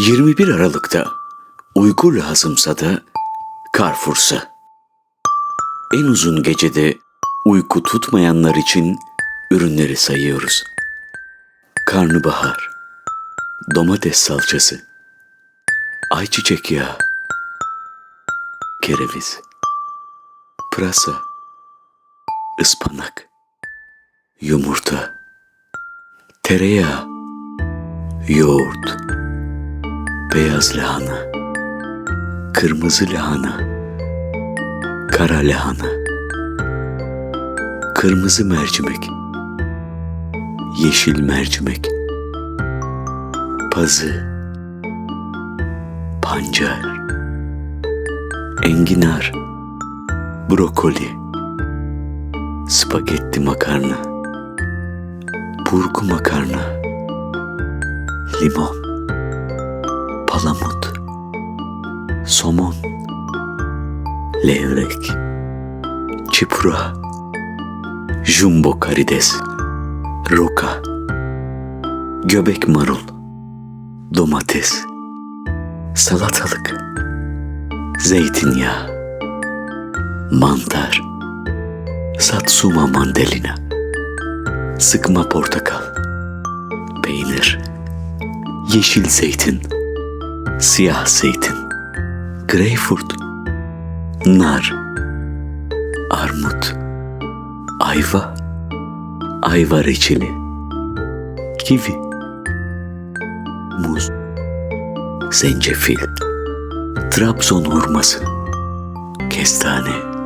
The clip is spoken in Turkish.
21 Aralık'ta uyku lazımsa da Carrefour'sa. En uzun gecede uyku tutmayanlar için ürünleri sayıyoruz. Karnabahar, domates salçası, ayçiçek yağı, kereviz, pırasa, ıspanak, yumurta, tereyağı, yoğurt, beyaz lahana, kırmızı lahana, kara lahana, kırmızı mercimek, yeşil mercimek, pazı, pancar, enginar, brokoli, spagetti makarna, burgu makarna, limon, palamut, somon, levrek, çipura, jumbo karides, roka, göbek marul, domates, salatalık, zeytinyağı, mantar, satsuma mandalina, sıkma portakal, peynir, yeşil zeytin, siyah zeytin, greyfurt, nar, armut, ayva, ayva reçeli, kivi, muz, zencefil, Trabzon hurması, kestane,